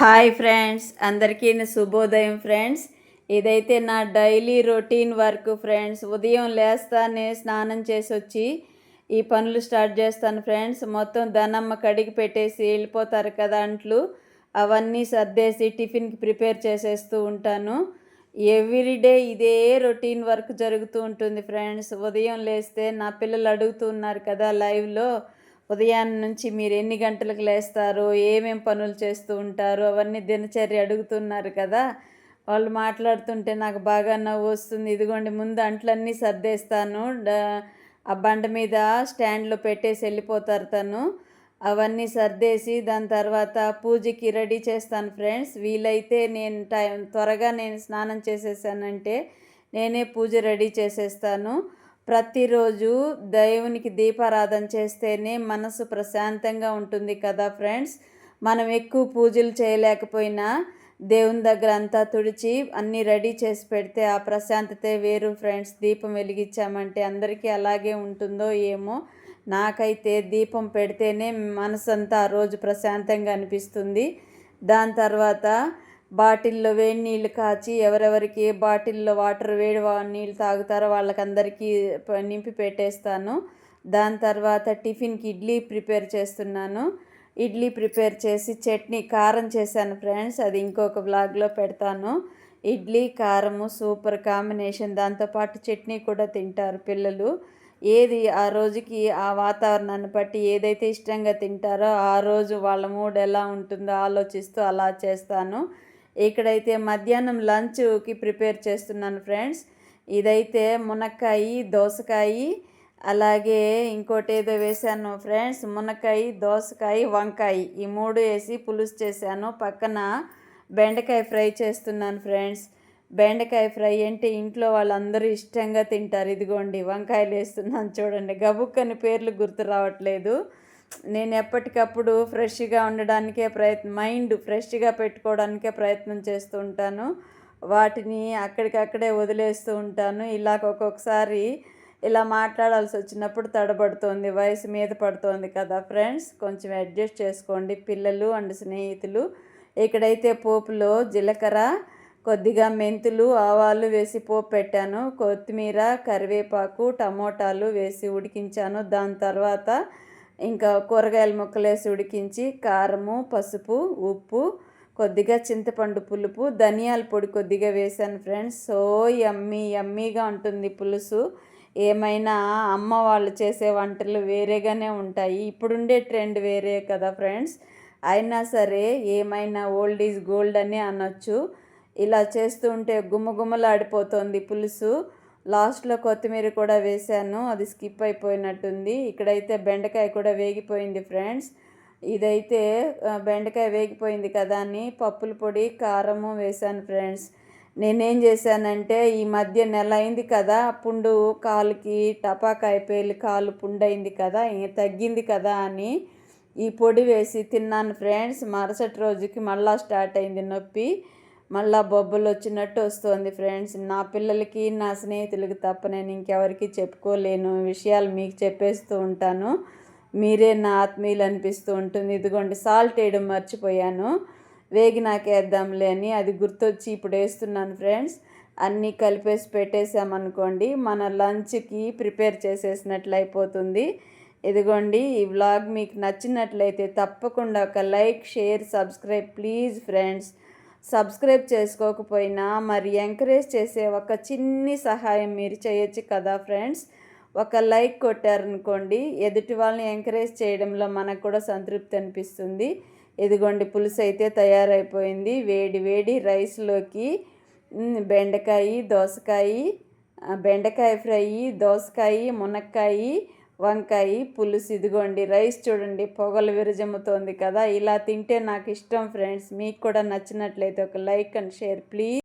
Hi friends అందరికీ నా శుభోదయం ఫ్రెండ్స్. ఇదైతే నా డైలీ రొటీన్ వర్క్ ఫ్రెండ్స్. ఉదయం లేస్తానే స్నానం చేసి వచ్చి ఈ పనులు స్టార్ట్ చేస్తాను ఫ్రెండ్స్. మొత్తం ధనమ్మ కడిగి పెట్టేసి వెళ్ళిపోతారు కదా అంట్లు. అవన్నీ సర్దేసి టిఫిన్కి ప్రిపేర్ చేసేస్తూ ఉంటాను. ఎవ్రీడే ఇదే రొటీన్ వర్క్ జరుగుతూ ఉంటుంది ఫ్రెండ్స్. ఉదయం లేస్తే నా పిల్లలు అడుగుతున్నారు కదా లైవ్లో. ఉదయాన్నే నుంచి మీరు ఎన్ని గంటలకు లేస్తారు? ఏమేం పనులు చేస్తూ ఉంటారు? అవన్నీ దినచర్య అడుగుతున్నారు కదా. వాళ్ళు మాట్లాడుతుంటే నాకు బాగా నవ్వు వస్తుంది. ఇదిగోండి ముందు అంట్లన్నీ సర్దేస్తాను. ఆ బండ మీద స్టాండ్లో పెట్టేసి వెళ్ళిపోతారు తను. అవన్నీ సర్దేసి దాని తర్వాత పూజకి రెడీ చేస్తాను ఫ్రెండ్స్. వీలైతే నేను టైం త్వరగా నేను స్నానం చేసేసానంటే నేనే పూజ రెడీ చేసేస్తాను. ప్రతిరోజు దేవునికి దీపారాధన చేస్తేనే మనసు ప్రశాంతంగా ఉంటుంది కదా ఫ్రెండ్స్? మనం ఎక్కువ పూజలు చేయలేకపోయినా దేవుని దగ్గర అంతా తుడిచి అన్నీ రెడీ చేసి పెడితే ఆ ప్రశాంతతే వేరు ఫ్రెండ్స్. దీపం వెలిగించామంటే అందరికీ అలాగే ఉంటుందో ఏమో? నాకైతే దీపం పెడితేనే మనసంతా ఆ రోజు ప్రశాంతంగా అనిపిస్తుంది. దాని తర్వాత బాటిల్లో వేడి నీళ్ళు కాచి ఎవరెవరికి బాటిల్లో వాటర్ వేడి నీళ్ళు తాగుతారో వాళ్ళకందరికీ నింపి పెట్టేస్తాను. దాని తర్వాత టిఫిన్కి ఇడ్లీ ప్రిపేర్ చేస్తున్నాను. ఇడ్లీ ప్రిపేర్ చేసి చట్నీ కారం చేశాను ఫ్రెండ్స్. అది ఇంకొక బ్లాగ్లో పెడతాను. ఇడ్లీ కారము సూపర్ కాంబినేషన్. దాంతోపాటు చట్నీ కూడా తింటారు పిల్లలు. ఏది ఆ రోజుకి ఆ వాతావరణాన్ని బట్టి ఏదైతే ఇష్టంగా తింటారో ఆ రోజు వాళ్ళ మూడ్ ఎలా ఉంటుందో ఆలోచిస్తూ అలా చేస్తాను. ఇక్కడైతే మధ్యాహ్నం లంచ్కి ప్రిపేర్ చేస్తున్నాను ఫ్రెండ్స్. ఇదైతే మునక్కాయ దోసకాయ అలాగే ఇంకోటి ఏదో వేసాను ఫ్రెండ్స్ మునక్కాయ దోసకాయ వంకాయ. ఈ మూడు వేసి పులుసు చేశాను. పక్కన బెండకాయ ఫ్రై చేస్తున్నాను ఫ్రెండ్స్. బెండకాయ ఫ్రై అంటే ఇంట్లో వాళ్ళందరూ ఇష్టంగా తింటారు. ఇదిగోండి వంకాయలు వేస్తున్నాను. చూడండి గబుక్కని పేర్లు గుర్తు రావట్లేదు. నేను ఎప్పటికప్పుడు ఫ్రెష్గా ఉండడానికే ప్రయత్నం మైండ్ ఫ్రెష్గా పెట్టుకోవడానికే ప్రయత్నం చేస్తూ ఉంటాను. వాటిని అక్కడికక్కడే వదిలేస్తూ ఉంటాను. ఇలాగ ఒక్కొక్కసారి ఇలా మాట్లాడాల్సి వచ్చినప్పుడు తడబడుతోంది వయసు మీద పడుతోంది కదా ఫ్రెండ్స్. కొంచెం అడ్జస్ట్ చేసుకోండి పిల్లలు అండ్ స్నేహితులు. ఇక్కడైతే పోపులో జీలకర్ర కొద్దిగా మెంతులు ఆవాలు వేసి పోపు పెట్టాను. కొత్తిమీర కరివేపాకు టమోటాలు వేసి ఉడికించాను. దాని తర్వాత ఇంకా కూరగాయల ముక్కలు వేసి ఉడికించి కారము పసుపు ఉప్పు కొద్దిగా చింతపండు పులుపు ధనియాల పొడి కొద్దిగా వేసాను ఫ్రెండ్స్. సో యమ్మీ యమ్మీగా ఉంటుంది పులుసు. ఏమైనా అమ్మ వాళ్ళు చేసే వంటలు వేరేగానే ఉంటాయి. ఇప్పుడుండే ట్రెండ్ వేరే కదా ఫ్రెండ్స్. అయినా సరే ఏమైనా ఓల్డ్ ఈజ్ గోల్డ్ అని అనొచ్చు. ఇలా చేస్తూ ఉంటే గుమ్మగుమ్మలాడిపోతుంది పులుసు. లాస్ట్లో కొత్తిమీర కూడా వేసాను అది స్కిప్ అయిపోయినట్టుంది. ఇక్కడైతే బెండకాయ కూడా వేగిపోయింది ఫ్రెండ్స్. ఇదైతే బెండకాయ వేగిపోయింది కదా అని పప్పుల పొడి కారము వేశాను ఫ్రెండ్స్. నేనేం చేశానంటే ఈ మధ్య నెల అయింది కదా పుండు కాలుకి టపాకాయ పేలి కాలు పుండైంది కదా తగ్గింది కదా అని ఈ పొడి వేసి తిన్నాను ఫ్రెండ్స్. మరుసటి రోజుకి మళ్ళా స్టార్ట్ అయింది నొప్పి. మళ్ళా బొబ్బలు వచ్చినట్టు వస్తుంది ఫ్రెండ్స్. నా పిల్లలకి నా స్నేహితులకి తప్ప నేను ఇంకెవరికి చెప్పుకోలేను. విషయాలు మీకు చెప్పేస్తూ ఉంటాను. మీరే నా ఆత్మీయులు అనిపిస్తూ ఉంటుంది. ఇదిగోండి సాల్ట్ వేయడం మర్చిపోయాను. వేగి నాకేద్దాంలే అని అది గుర్తొచ్చి ఇప్పుడు వేస్తున్నాను ఫ్రెండ్స్. అన్నీ కలిపేసి పెట్టేసామనుకోండి మన లంచ్కి ప్రిపేర్ చేసేసినట్లు అయిపోతుంది. ఇదిగోండి ఈ వ్లాగ్ మీకు నచ్చినట్లయితే తప్పకుండా ఒక like share subscribe please friends. Subscribe చేసుకోకపోయినా మరి ఎంకరేజ్ చేసే ఒక చిన్ని సహాయం మీరు చేయొచ్చు కదా ఫ్రెండ్స్. ఒక లైక్ కొట్టారనుకోండి ఎదుటి వాళ్ళని ఎంకరేజ్ చేయడంలో మనకు కూడా సంతృప్తి అనిపిస్తుంది. ఇదిగోండి పులుసు అయితే తయారైపోయింది. వేడి వేడి రైస్లోకి బెండకాయ దోసకాయ బెండకాయ ఫ్రై దోసకాయ మునక్కాయ వంకాయ పులుసు ఇదిగోండి రైస్ చూడండి పొగలు విరజమ్ముతోంది కదా. ఇలా తింటే నాకు ఇష్టం ఫ్రెండ్స్. మీకు కూడా నచ్చినట్లయితే ఒక లైక్ అండ్ షేర్ ప్లీజ్.